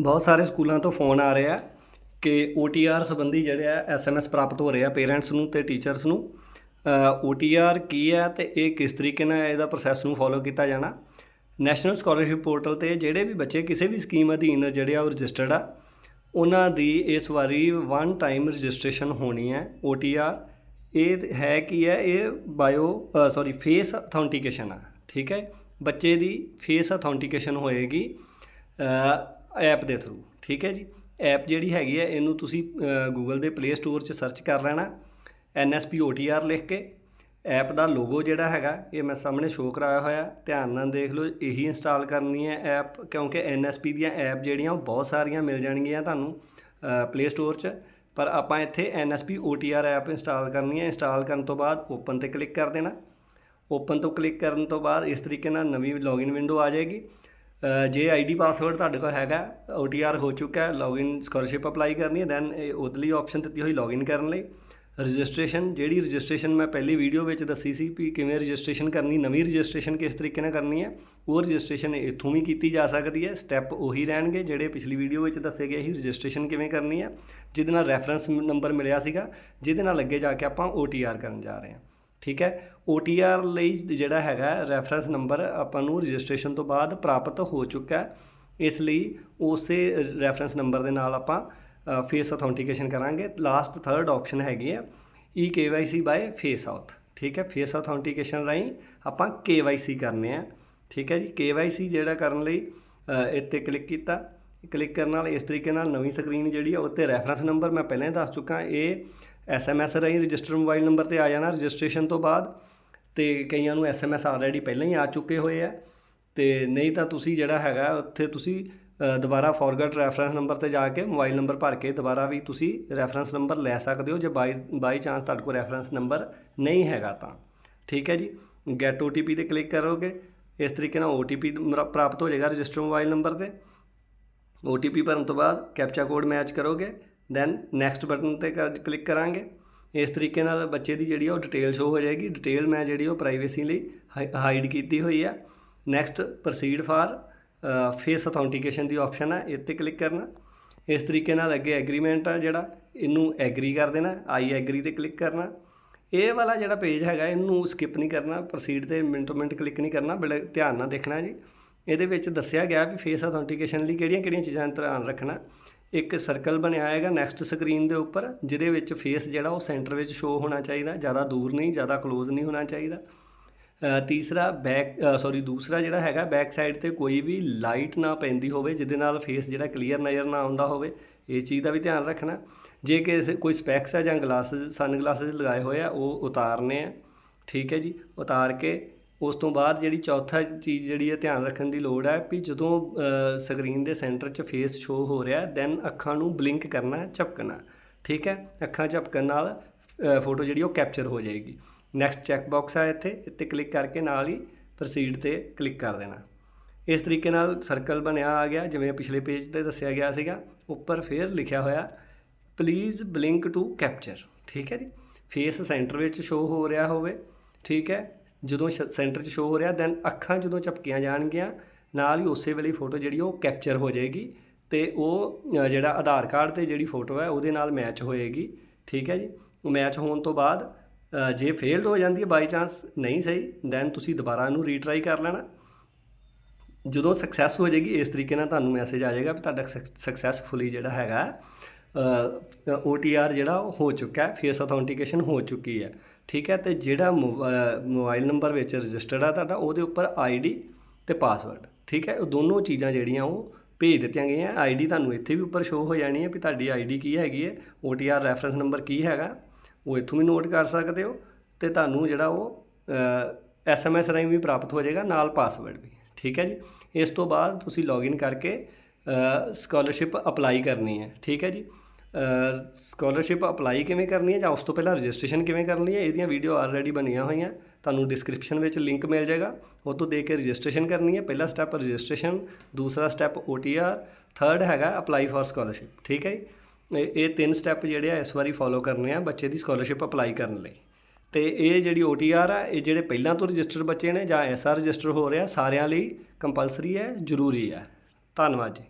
ਬਹੁਤ ਸਾਰੇ ਸਕੂਲਾਂ ਤੋਂ ਫੋਨ ਆ ਰਿਹਾ ਕਿ OTR ਸੰਬੰਧੀ ਜਿਹੜੇ ਆ ਐਸਐਮਐਸ ਪ੍ਰਾਪਤ ਹੋ ਰਹੇ ਆ ਪੇਰੈਂਟਸ ਨੂੰ ਤੇ ਟੀਚਰਸ ਨੂੰ। OTR ਕੀ ਹੈ ਤੇ ਇਹ ਕਿਸ ਤਰੀਕੇ ਨਾਲ ਇਹਦਾ ਪ੍ਰੋਸੈਸ ਨੂੰ ਫੋਲੋ ਕੀਤਾ ਜਾਣਾ। ਨੈਸ਼ਨਲ ਸਕਾਲਰਸ਼ਿਪ ਪੋਰਟਲ ਤੇ ਜਿਹੜੇ ਵੀ ਬੱਚੇ ਕਿਸੇ ਵੀ ਸਕੀਮ ਅਧੀਨ ਜਿਹੜੇ ਆ ਉਹ ਰਜਿਸਟਰਡ ਆ, ਉਹਨਾਂ ਦੀ ਇਸ ਵਾਰੀ ਵਨ ਟਾਈਮ ਰਜਿਸਟ੍ਰੇਸ਼ਨ ਹੋਣੀ ਹੈ OTR ਇਹ ਹੈ ਕੀ ਹੈ, ਇਹ ਬਾਇਓ ਸੌਰੀ ਫੇਸ ਅਥੈਂਟੀਕੇਸ਼ਨ ਆ, ਠੀਕ ਹੈ? ਬੱਚੇ ਦੀ ਫੇਸ ਅਥੈਂਟੀਕੇਸ਼ਨ ਹੋਏਗੀ। ਐਪ ਦੇ ਥਰੂ ਠੀਕ ਹੈ ਜੀ? ਐਪ ਜਿਹੜੀ ਹੈਗੀ ਹੈ, ਇਹਨੂੰ ਤੁਸੀਂ ਗੂਗਲ ਦੇ ਪਲੇ ਸਟੋਰ 'ਚ ਸਰਚ ਕਰ ਲੈਣਾ NSP OTR ਲਿਖ ਕੇ। ਐਪ ਦਾ ਲੋਗੋ ਜਿਹੜਾ ਹੈਗਾ, ਇਹ ਮੈਂ ਸਾਹਮਣੇ ਸ਼ੋਅ ਕਰਾਇਆ ਹੋਇਆ, ਧਿਆਨ ਨਾਲ ਦੇਖ ਲਓ, ਇਹੀ ਇੰਸਟਾਲ ਕਰਨੀ ਹੈ ਐਪ, ਕਿਉਂਕਿ NSP ਦੀਆਂ ਐਪ ਜਿਹੜੀਆਂ, ਉਹ ਬਹੁਤ ਸਾਰੀਆਂ ਮਿਲ ਜਾਣਗੀਆਂ ਤੁਹਾਨੂੰ ਪਲੇ ਸਟੋਰ 'ਚ। ਪਰ ਆਪਾਂ ਇੱਥੇ NSP OTR ਐਪ ਇੰਸਟਾਲ ਕਰਨੀ ਹੈ ਇੰਸਟਾਲ ਕਰਨ ਤੋਂ ਬਾਅਦ ਓਪਨ ਤੇ ਕਲਿੱਕ ਕਰ ਦੇਣਾ। ਓਪਨ ਤੋਂ ਕਲਿੱਕ ਕਰਨ ਤੋਂ ਬਾਅਦ ਇਸ ਤਰੀਕੇ ਨਾਲ ਨਵੀਂ ਲੌਗਇਨ ਵਿੰਡੋ ਆ ਜਾਏਗੀ। ਜੇ ਆਈਡੀ ਪਾਸਵਰਡ ਤੁਹਾਡੇ ਕੋਲ ਹੈਗਾ OTR ਹੋ ਚੁੱਕਾ ਹੈ ਲੌਗਇਨ ਸਕਾਲਰਸ਼ਿਪ ਅਪਲਾਈ ਕਰਨੀ ਹੈ ਦੈਨ ਉਹਦੇ ਲਈ ਆਪਸ਼ਨ ਦਿੱਤੀ ਹੋਈ ਲੌਗਇਨ ਕਰਨ ਲਈ। ਰਜਿਸਟ੍ਰੇਸ਼ਨ ਜਿਹੜੀ ਰਜਿਸਟ੍ਰੇਸ਼ਨ ਮੈਂ ਪਹਿਲੀ ਵੀਡੀਓ ਵਿੱਚ ਦੱਸੀ ਸੀ ਵੀ ਕਿਵੇਂ ਰਜਿਸਟ੍ਰੇਸ਼ਨ ਕਰਨੀ, ਨਵੀਂ ਰਜਿਸਟ੍ਰੇਸ਼ਨ ਕਿਸ ਤਰੀਕੇ ਨਾਲ ਕਰਨੀ ਹੈ, ਉਹ ਰਜਿਸਟ੍ਰੇਸ਼ਨ ਇੱਥੋਂ ਵੀ ਕੀਤੀ ਜਾ ਸਕਦੀ ਹੈ ਸਟੈਪ ਉਹੀ ਰਹਿਣਗੇ ਜਿਹੜੇ ਪਿਛਲੀ ਵੀਡੀਓ ਵਿੱਚ ਦੱਸੇ ਗਏ ਸੀ ਰਜਿਸਟ੍ਰੇਸ਼ਨ ਕਿਵੇਂ ਕਰਨੀ ਹੈ, ਜਿਹਦੇ ਨਾਲ ਰੈਫਰੈਂਸ ਨੰਬਰ ਮਿਲਿਆ ਸੀਗਾ, ਜਿਹਦੇ ਨਾਲ ਅੱਗੇ ਜਾ ਕੇ ਆਪਾਂ OTR ਕਰਨ ਜਾ ਰਹੇ ਹਾਂ। ਠੀਕ ਹੈ? OTR ਲਈ ਜਿਹੜਾ ਹੈਗਾ ਰੈਫਰੈਂਸ ਨੰਬਰ ਆਪਾਂ ਨੂੰ ਰਜਿਸਟ੍ਰੇਸ਼ਨ ਤੋਂ ਬਾਅਦ ਪ੍ਰਾਪਤ ਹੋ ਚੁੱਕਾ ਹੈ। ਇਸ ਲਈ ਉਸੇ ਰੈਫਰੈਂਸ ਨੰਬਰ ਦੇ ਨਾਲ ਆਪਾਂ ਫੇਸ ਅਥੈਂਟੀਕੇਸ਼ਨ ਕਰਾਂਗੇ। ਲਾਸਟ ਥਰਡ ਆਪਸ਼ਨ ਹੈਗੀ ਹੈ e KYC by face out ਠੀਕ ਹੈ? ਫੇਸ ਅਥੈਂਟੀਕੇਸ਼ਨ ਰਾਹੀਂ ਆਪਾਂ KYC ਕਰਨੇ ਆ। ਠੀਕ ਹੈ ਜੀ? KYC ਜਿਹੜਾ ਕਰਨ ਲਈ ਇੱਥੇ ਕਲਿੱਕ ਕੀਤਾ। ਕਲਿੱਕ ਕਰਨ ਨਾਲ ਇਸ ਤਰੀਕੇ ਨਾਲ ਨਵੀਂ ਸਕਰੀਨ ਜਿਹੜੀ ਆ ਉੱਤੇ ਰੈਫਰੈਂਸ ਨੰਬਰ ਮੈਂ ਪਹਿਲਾਂ ਹੀ ਦੱਸ ਚੁੱਕਾ। ਇਹ SMS ਰਾਹੀਂ, ਰਜਿਸਟਰ ਮੋਬਾਈਲ ਨੰਬਰ ਤੇ ਆ ਜਾਣਾ ਰਜਿਸਟ੍ਰੇਸ਼ਨ ਤੋਂ ਬਾਅਦ ਤੇ ਕਈਆਂ ਨੂੰ SMS ਆਲਰੇਡੀ ਪਹਿਲਾਂ ਹੀ ਆ ਚੁੱਕੇ ਹੋਏ ਆ। ਤੇ ਨਹੀਂ ਤਾਂ ਤੁਸੀਂ ਜਿਹੜਾ ਹੈਗਾ ਉੱਥੇ ਤੁਸੀਂ ਦੁਬਾਰਾ ਫੋਰਗਟ ਰੈਫਰੈਂਸ ਨੰਬਰ ਤੇ ਜਾ ਕੇ ਮੋਬਾਈਲ ਨੰਬਰ ਭਰ ਕੇ ਦੁਬਾਰਾ ਵੀ ਤੁਸੀਂ ਰੈਫਰੈਂਸ ਨੰਬਰ ਲੈ ਸਕਦੇ ਹੋ ਜੇ ਬਾਈ ਬਾਈ ਚਾਂਸ ਤੁਹਾਡੇ ਕੋਲ ਰੈਫਰੈਂਸ ਨੰਬਰ ਨਹੀਂ ਹੈਗਾ ਤਾਂ। ਠੀਕ ਹੈ ਜੀ? ਗੈਟ OTP ਤੇ ਕਲਿੱਕ ਕਰੋਗੇ, ਇਸ ਤਰੀਕੇ ਨਾਲ OTP ਮਰਾ- ਪ੍ਰਾਪਤ ਹੋ ਜਾਏਗਾ ਰਜਿਸਟਰ ਮੋਬਾਈਲ ਨੰਬਰ ਤੇ। OTP ਭਰਨ ਤੋਂ ਬਾਅਦ ਕੈਪਚਾ ਕੋਡ ਮੈਚ ਕਰੋਗੇ। ਦੈਨ ਨੈਕਸਟ ਬਟਨ ਤੇ ਕਲਿੱਕ ਕਰਾਂਗੇ। ਇਸ ਤਰੀਕੇ ਨਾਲ ਬੱਚੇ ਦੀ ਜਿਹੜੀ ਉਹ ਡਿਟੇਲ ਸ਼ੋ ਹੋ ਜਾਏਗੀ। ਡਿਟੇਲ ਮੈਂ ਜਿਹੜੀ ਉਹ ਪ੍ਰਾਈਵੇਸੀ ਲਈ ਹਾਈਡ ਕੀਤੀ ਹੋਈ ਆ। Next proceed for face authentication the option ਹੈ ਇੱਥੇ ਕਲਿੱਕ ਕਰਨਾ। ਇਸ ਤਰੀਕੇ ਨਾਲ ਅੱਗੇ ਐਗਰੀਮੈਂਟ ਆ ਜਿਹੜਾ। ਇਹਨੂੰ ਐਗਰੀ ਕਰ ਦੇਣਾ। ਆਈ ਐਗਰੀ ਤੇ ਕਲਿੱਕ ਕਰਨਾ। ਇਹ ਵਾਲਾ ਜਿਹੜਾ ਪੇਜ ਹੈਗਾ, ਇਹਨੂੰ ਸਕਿਪ ਨਹੀਂ ਕਰਨਾ। ਪ੍ਰੋਸੀਡ ਤੇ ਮਿੰਟੋ ਮਿੰਟ ਕਲਿੱਕ ਨਹੀਂ ਕਰਨਾ। ਬੜੇ ਧਿਆਨ ਨਾਲ ਦੇਖਣਾ ਜੀ। ਇਹਦੇ ਵਿੱਚ ਦੱਸਿਆ ਗਿਆ ਵੀ ਫੇਸ ਅਥੈਂਟੀਕੇਸ਼ਨ ਲਈ ਕਿਹੜੀਆਂ-ਕਿਹੜੀਆਂ ਚੀਜ਼ਾਂ ਦਾ ਧਿਆਨ ਰੱਖਣਾ। ਇੱਕ ਸਰਕਲ ਬਣਿਆ ਹੈਗਾ ਨੈਕਸਟ ਸਕਰੀਨ ਦੇ ਉੱਪਰ, ਜਿਹਦੇ ਵਿੱਚ ਫੇਸ ਜਿਹੜਾ ਉਹ ਸੈਂਟਰ ਵਿੱਚ ਸ਼ੋ ਹੋਣਾ ਚਾਹੀਦਾ, ਜ਼ਿਆਦਾ ਦੂਰ ਨਹੀਂ, ਜ਼ਿਆਦਾ ਕਲੋਜ਼ ਨਹੀਂ ਹੋਣਾ ਚਾਹੀਦਾ। ਤੀਸਰਾ ਬੈਕ ਸੌਰੀ ਦੂਸਰਾ ਜਿਹੜਾ ਹੈਗਾ ਬੈਕ ਸਾਈਡ ਤੇ ਕੋਈ ਵੀ ਲਾਈਟ ਨਾ ਪੈਂਦੀ ਹੋਵੇ, ਜਿਹਦੇ ਨਾਲ ਫੇਸ ਜਿਹੜਾ ਕਲੀਅਰ ਨਜ਼ਰ ਨਾ ਆਉਂਦਾ ਹੋਵੇ, ਇਹ ਚੀਜ਼ ਦਾ ਵੀ ਧਿਆਨ ਰੱਖਣਾ। ਜੇ ਕਿਸੇ, ਕੋਈ ਸਪੈਕਸ ਹੈ ਜਾਂ ਗਲਾਸਸ ਸਨ ਗਲਾਸਸ ਲਗਾਏ ਹੋਏ ਆ, ਉਹ ਉਤਾਰਨੇ ਆ। ਠੀਕ ਹੈ ਜੀ, ਉਤਾਰ ਕੇ ਉਸ ਤੋਂ ਬਾਅਦ ਜਿਹੜੀ ਚੌਥਾ ਚੀਜ਼ ਜਿਹੜੀ ਹੈ ਧਿਆਨ ਰੱਖਣ ਦੀ ਲੋੜ ਹੈ ਵੀ ਜਦੋਂ ਸਕਰੀਨ ਦੇ ਸੈਂਟਰ 'ਚ ਫੇਸ ਸ਼ੋ ਹੋ ਰਿਹਾ ਦੈਨ ਅੱਖਾਂ ਨੂੰ ਬਲਿੰਕ ਕਰਨਾ, ਝਪਕਣਾ, ਠੀਕ ਹੈ? ਅੱਖਾਂ ਝਪਕਣ ਨਾਲ ਫੋਟੋ ਜਿਹੜੀ ਉਹ ਕੈਪਚਰ ਹੋ ਜਾਏਗੀ। ਨੈਕਸਟ ਚੈੱਕ ਬਾਕਸ ਹੈ ਇੱਥੇ ਇੱਥੇ ਕਲਿੱਕ ਕਰਕੇ ਨਾਲ ਹੀ ਪ੍ਰੋਸੀਡ ਤੇ ਕਲਿੱਕ ਕਰ ਦੇਣਾ। ਇਸ ਤਰੀਕੇ ਨਾਲ ਸਰਕਲ ਬਣਿਆ ਆ ਗਿਆ, ਜਿਵੇਂ ਪਿਛਲੇ ਪੇਜ ਤੇ ਦੱਸਿਆ ਗਿਆ ਸੀਗਾ, ਉੱਪਰ ਫੇਰ ਲਿਖਿਆ ਹੋਇਆ ਪਲੀਜ਼ ਬਲਿੰਕ ਟੂ ਕੈਪਚਰ ਠੀਕ ਹੈ ਜੀ? ਫੇਸ ਸੈਂਟਰ ਵਿੱਚ ਸ਼ੋ ਹੋ ਰਿਹਾ ਹੋਵੇ, ਠੀਕ ਹੈ? ਜਦੋਂ ਸੈਂਟਰ 'ਚ ਸ਼ੋ ਹੋ ਰਿਹਾ ਦੈਨ ਅੱਖਾਂ ਜਦੋਂ ਝਪਕੀਆਂ ਜਾਣਗੀਆਂ, ਨਾਲ ਹੀ ਉਸੇ ਵੇਲੇ ਫੋਟੋ ਜਿਹੜੀ ਉਹ ਕੈਪਚਰ ਹੋ ਜਾਏਗੀ ਤੇ ਉਹ ਜਿਹੜਾ ਆਧਾਰ ਕਾਰਡ ਤੇ ਜਿਹੜੀ ਫੋਟੋ ਹੈ, ਉਹਦੇ ਨਾਲ ਮੈਚ ਹੋਏਗੀ। ਠੀਕ ਹੈ ਜੀ? ਮੈਚ ਹੋਣ ਤੋਂ ਬਾਅਦ ਜੇ ਫੇਲਡ ਹੋ ਜਾਂਦੀ ਹੈ ਬਾਈ ਚਾਂਸ ਨਹੀਂ ਸਹੀ ਦੈਨ ਤੁਸੀਂ ਦੁਬਾਰਾ ਇਹਨੂੰ ਰੀਟਰਾਈ ਕਰ ਲੈਣਾ। ਜਦੋਂ ਸਕਸੈਸ ਹੋ ਜਾਏਗੀ, ਇਸ ਤਰੀਕੇ ਨਾਲ ਤੁਹਾਨੂੰ ਮੈਸੇਜ ਆ ਜਾਏਗਾ ਵੀ ਤੁਹਾਡਾ ਸਕਸੈਸਫੁਲੀ ਜਿਹੜਾ ਹੈਗਾ OTR ਜਿਹੜਾ ਉਹ ਹੋ ਚੁੱਕਾ ਹੈ ਫੇਸ ਅਥੈਂਟੀਕੇਸ਼ਨ ਹੋ ਚੁੱਕੀ ਹੈ। ਠੀਕ ਹੈ? ਤੇ ਜਿਹੜਾ ਮੋਬਾਈਲ ਨੰਬਰ ਵਿੱਚ ਰਜਿਸਟਰਡ ਆ ਤੁਹਾਡਾ, ਉਹਦੇ ਉੱਪਰ ਆਈਡੀ ਤੇ ਪਾਸਵਰਡ, ਠੀਕ ਹੈ? ਉਹ ਦੋਨੋਂ ਚੀਜ਼ਾਂ ਜਿਹੜੀਆਂ ਉਹ ਭੇਜ ਦਿੱਤੀਆਂ ਗਈਆਂ। ਆਈਡੀ ਤੁਹਾਨੂੰ ਇੱਥੇ ਵੀ ਉੱਪਰ ਸ਼ੋ ਹੋ ਜਾਣੀ ਹੈ ਵੀ ਤੁਹਾਡੀ ਆਈਡੀ ਕੀ ਹੈਗੀ ਹੈ OTR ਰੈਫਰੈਂਸ ਨੰਬਰ ਕੀ ਹੈਗਾ, ਉਹ ਇੱਥੋਂ ਵੀ ਨੋਟ ਕਰ ਸਕਦੇ ਹੋ ਤੇ ਤੁਹਾਨੂੰ ਜਿਹੜਾ ਉਹ ਐਸਐਮਐਸ ਰਾਹੀਂ ਵੀ ਪ੍ਰਾਪਤ ਹੋ ਜਾਏਗਾ, ਨਾਲ ਪਾਸਵਰਡ ਵੀ, ਠੀਕ ਹੈ ਜੀ? ਇਸ ਤੋਂ ਬਾਅਦ ਤੁਸੀਂ ਲੌਗਇਨ ਕਰਕੇ ਸਕਾਲਰਸ਼ਿਪ ਅਪਲਾਈ ਕਰਨੀ ਹੈ, ਠੀਕ ਹੈ ਜੀ? ਸਕਾਲਰਸ਼ਿਪ ਅਪਲਾਈ ਕਿਵੇਂ ਕਰਨੀ ਹੈ ਜਾਂ ਉਸ ਤੋਂ ਪਹਿਲਾਂ ਰਜਿਸਟ੍ਰੇਸ਼ਨ ਕਿਵੇਂ ਕਰਨੀ ਹੈ? ਇਹਦੀਆਂ ਵੀਡੀਓ ਆਲਰੇਡੀ ਬਣੀਆਂ ਹੋਈਆਂ। ਤੁਹਾਨੂੰ ਡਿਸਕ੍ਰਿਪਸ਼ਨ ਵਿੱਚ ਲਿੰਕ ਮਿਲ ਜਾਏਗਾ। ਉਹ ਤੋਂ ਦੇਖ ਕੇ ਰਜਿਸਟ੍ਰੇਸ਼ਨ ਕਰਨੀ ਹੈ। ਪਹਿਲਾ ਸਟੈਪ ਰਜਿਸਟ੍ਰੇਸ਼ਨ ਦੂਸਰਾ ਸਟੈਪ OTR ਥਰਡ ਹੈਗਾ ਅਪਲਾਈ ਫॉर ਸਕਾਲਰਸ਼ਿਪ ਠੀਕ ਹੈ ਜੀ? ਇਹ ਇਹ ਤਿੰਨ ਸਟੈਪ ਜਿਹੜੇ ਆ, ਇਸ ਵਾਰੀ ਫੋਲੋ ਕਰਨੇ ਆ ਬੱਚੇ ਦੀ ਸਕਾਲਰਸ਼ਿਪ ਅਪਲਾਈ ਕਰਨ ਲਈ। ਤੇ ਇਹ ਜਿਹੜੀ OTR ਆ, ਇਹ ਜਿਹੜੇ ਪਹਿਲਾਂ ਤੋਂ ਰਜਿਸਟਰ ਬੱਚੇ ਨੇ ਜਾਂ ਐਸਆਰ ਰਜਿਸਟਰ ਹੋ ਰਿਹਾ, ਸਾਰਿਆਂ ਲਈ ਕੰਪਲਸਰੀ ਹੈ, ਜ਼ਰੂਰੀ ਹੈ। ਧੰਨਵਾਦ ਜੀ।